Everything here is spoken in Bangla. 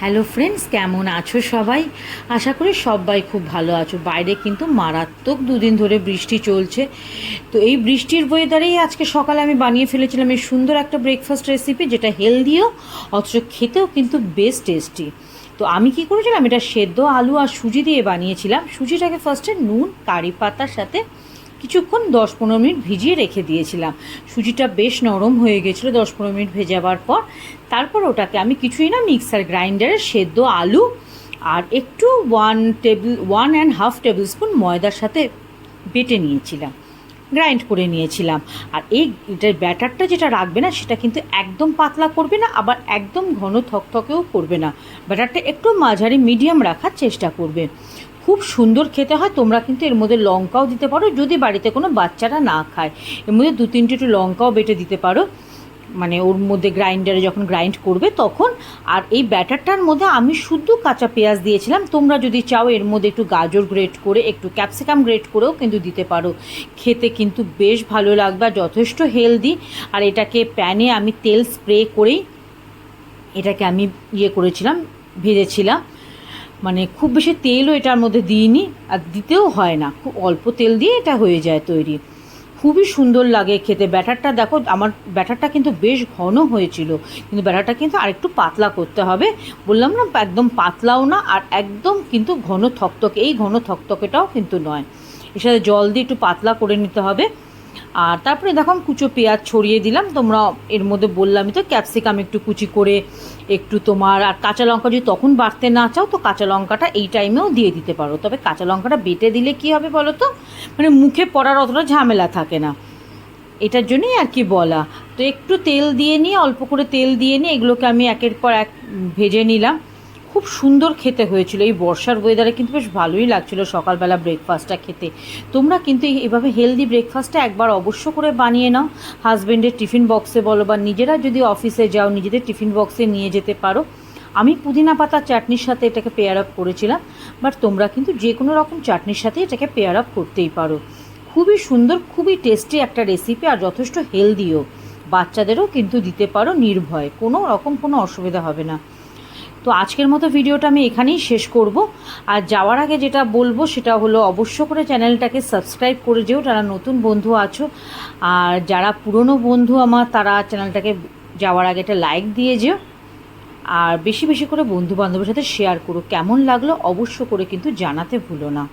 হ্যালো ফ্রেন্ডস কেমন আছো সবাই? আশা করি সবাই খুব ভালো আছো। বাইরে কিন্তু মারাত্মক দুদিন ধরে বৃষ্টি চলছে। তো এই বৃষ্টির ওয়েদারেই আজকে সকালে আমি বানিয়ে ফেলেছিলাম এই সুন্দর একটা ব্রেকফাস্ট রেসিপি যেটা হেলদিও অথচ খেতেও কিন্তু বেশ টেস্টি তো আমি কি করেছিলাম? এটা সেদ্ধ আলু আর সুজি দিয়ে বানিয়েছিলাম। সুজিটাকে ফার্স্টে নুন, কারি পাতার সাথে কিছুক্ষণ দশ পনেরো মিনিট ভিজিয়ে রেখে দিয়েছিলাম। সুজিটা বেশ নরম হয়ে গেছিল দশ পনেরো মিনিট ভেজাবার পর। তারপর ওটাকে আমি কিছুই না, মিক্সার গ্রাইন্ডারে সেদ্ধ আলু আর একটু one table one and half tablespoon ময়দার সাথে বেটে নিয়েছিলাম গ্রাইন্ড করে নিয়েছিলাম। আর এই এটার ব্যাটারটা যেটা রাখবে না, সেটা কিন্তু একদম পাতলা করবে না, আবার একদম ঘন থকথকেও করবে না। ব্যাটারটা একটু মাঝারি মিডিয়াম রাখার চেষ্টা করবে। খুব সুন্দর খেতে হয়, তোমরা কিন্তু এর মধ্যে লঙ্কাও দিতে পারো, যদি বাড়িতে কোনো বাচ্চারা না খায়। এর মধ্যে দু তিনটে একটু লঙ্কাও বেটে দিতে পারো। মানে ওর মধ্যে গ্রাইন্ডারে যখন গ্রাইন্ড করবে তখন। আর এই ব্যাটারটার মধ্যে আমি শুদ্ধ কাঁচা পেঁয়াজ দিয়েছিলাম, তোমরা যদি চাও এর মধ্যে একটু গাজর গ্রেট করে, একটু ক্যাপসিকাম গ্রেট করেও কিন্তু দিতে পারো। খেতে কিন্তু বেশ ভালো লাগবে আর যথেষ্ট হেলদি। আর এটাকে প্যানে আমি তেল স্প্রে করেই এটাকে আমি ইয়ে করেছিলাম, ভেজেছিলাম। মানে খুব বেশি তেলও এটার মধ্যে দিইনি, আর দিতেও হয় না। খুব অল্প তেল দিয়ে এটা হয়ে যায় তৈরি। খুবই সুন্দর লাগে খেতে। ব্যাটারটা দেখো, আমার ব্যাটারটা কিন্তু বেশ ঘন হয়েছিল, কিন্তু ব্যাটারটা কিন্তু আরেকটু পাতলা করতে হবে। বললাম না, একদম পাতলাও না, আর একদম কিন্তু ঘন থকথকে। এই ঘন থকথকেটাও কিন্তু নয়। এর সাথে জল দিয়ে একটু পাতলা করে নিতে হবে। আর তারপরে দেখো কুচো পেঁয়াজ ছড়িয়ে দিলাম। তোমরা এর মধ্যে বললামই তো ক্যাপসিকাম একটু কুচি করে একটু তোমার, আর কাঁচা লঙ্কা যদি তখন বাড়তে না চাও তো কাঁচা লঙ্কাটা এই টাইমেও দিয়ে দিতে পারো। তবে কাঁচা লঙ্কাটা বেটে দিলে কি হবে বলো তো? মানে মুখে পড়ার অতটা ঝামেলা থাকে না। এটার জন্যই আর কি বলা। তো একটু তেল দিয়ে নিয়ে, অল্প করে তেল দিয়ে নিয়ে এগুলোকে আমি একের পর এক ভেজে নিলাম। খুব সুন্দর খেতে হয়েছিল এই বর্ষার ওয়েদারে কিন্তু বেশ ভালোই লাগছিল সকালবেলা ব্রেকফাস্টটা খেতে। তোমরা কিন্তু এভাবে হেলদি ব্রেকফাস্টটা একবার অবশ্য করে বানিয়ে নাও। হাজব্যান্ডের টিফিন বক্সে বলো বা নিজেরা যদি অফিসে যাও, নিজেদের টিফিন বক্সে নিয়ে যেতে পারো। আমি পুদিনা পাতা চাটনির সাথে এটাকে পেয়ার আপ করেছিলাম বাট তোমরা কিন্তু যে কোনো রকম চাটনির সাথে এটাকে পেয়ার আপ করতেই পারো। খুবই সুন্দর, খুবই টেস্টি একটা রেসিপি আর যথেষ্ট হেলদিও বাচ্চাদেরও কিন্তু দিতে পারো নির্ভয়, কোনো রকম কোনো অসুবিধা হবে না। তো আজকের মতো ভিডিওটা আমি এখানেই শেষ করব। আর যাওয়ার আগে যেটা বলব, সেটা হলো অবশ্য করে চ্যানেলটাকে সাবস্ক্রাইব করে যেও, যারা নতুন বন্ধু আছো। আর যারা পুরনো বন্ধু আমার, তারা চ্যানেলটাকে যাওয়ার আগে একটা লাইক দিয়ে যেও। আর বেশি বেশি করে বন্ধু বান্ধবের সাথে শেয়ার করো। কেমন লাগল অবশ্য করে কিন্তু জানাতে ভুলো না।